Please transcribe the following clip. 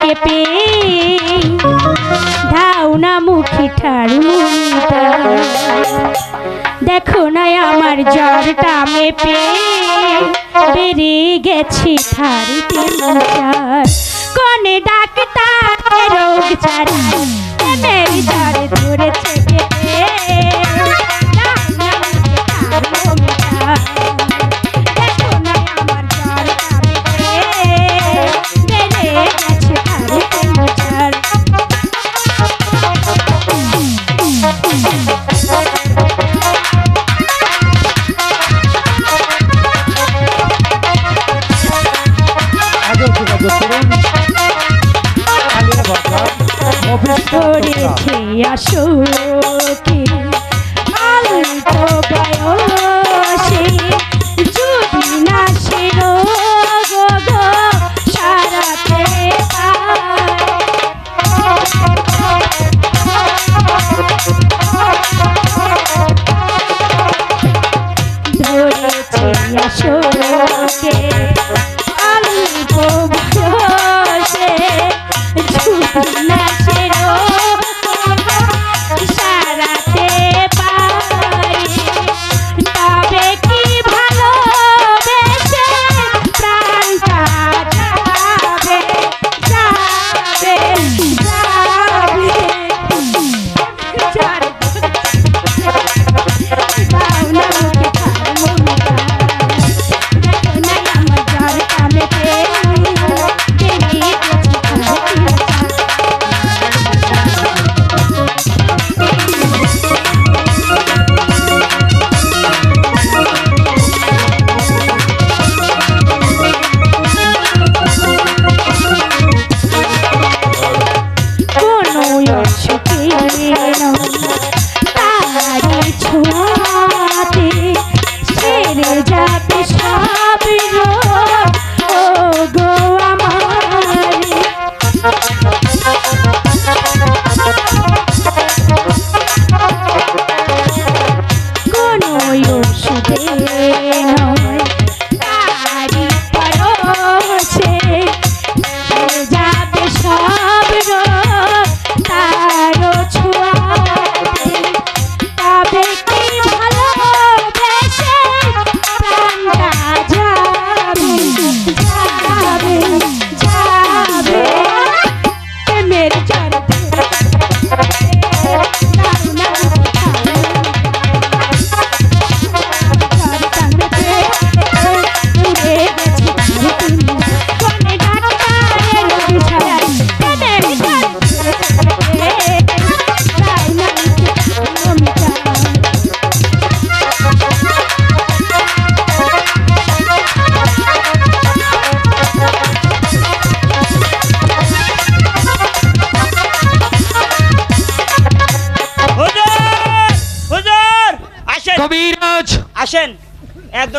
কেঁপে ধাও না মুখে ঠার দেখো না আমার জ্বরটা মেপে। বেড়ে গেছি ঠার কনে ডাক্তার রোগ চারি জ্বরে ধরে দেখে আসো কি অল্প বয়সে যদি না সে সারাতে ধরেছে আসো কে Para কবিরাজ! আসেন একদম